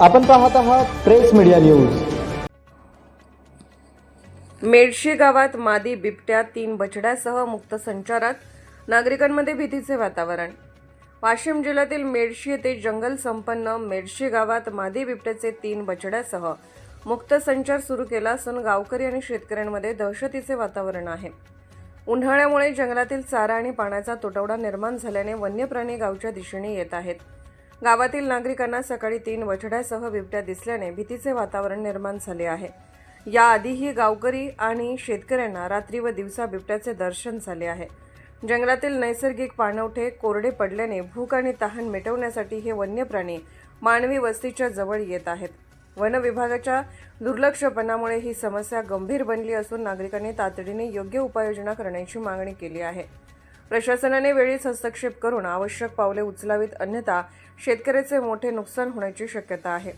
आपण पाहत आहात प्रेस मीडिया न्यूज. मेडशी गावात मादी बिबट्या तीन बछड्यासह मुक्त संचारात नागरिकांमध्ये भीतीचे वातावरण. वाशिम जिल्ह्यातील मेडशी येथे जंगल संपन्न मेडशी गावात मादी बिबट्याचे तीन बछड्यासह मुक्त संचार सुरू केला असून गावकरी आणि शेतकऱ्यांमध्ये दहशतीचे वातावरण आहे. उन्हाळ्यामुळे जंगलातील चारा आणि पाण्याचा तुटवडा निर्माण झाल्याने वन्य प्राणी गावच्या दिशेने येत आहेत. गावातील नागरिकांना सकाळी तीन वछड्यासह बिबट्या दिसल्याने भीतीचे वातावरण निर्माण झाले आहे. याआधीही गावकरी आणि शेतकऱ्यांना रात्री व दिवसा बिबट्याचे दर्शन झाले आहे. जंगलातील नैसर्गिक पाणवठे कोरडे पडल्याने भूक आणि तहान मिटवण्यासाठी हे वन्य प्राणी मानवी वस्तीच्या जवळ येत आहेत. वन विभागाच्या दुर्लक्षपणामुळे ही समस्या गंभीर बनली असून नागरिकांनी तातडीने योग्य उपाययोजना करण्याची मागणी केली आहे. प्रशासनाने वेळीच हस्तक्षेप करून आवश्यक पावले उचलावीत अन्यथा शेतकऱ्याचे मोठे नुकसान होण्याची शक्यता आहे.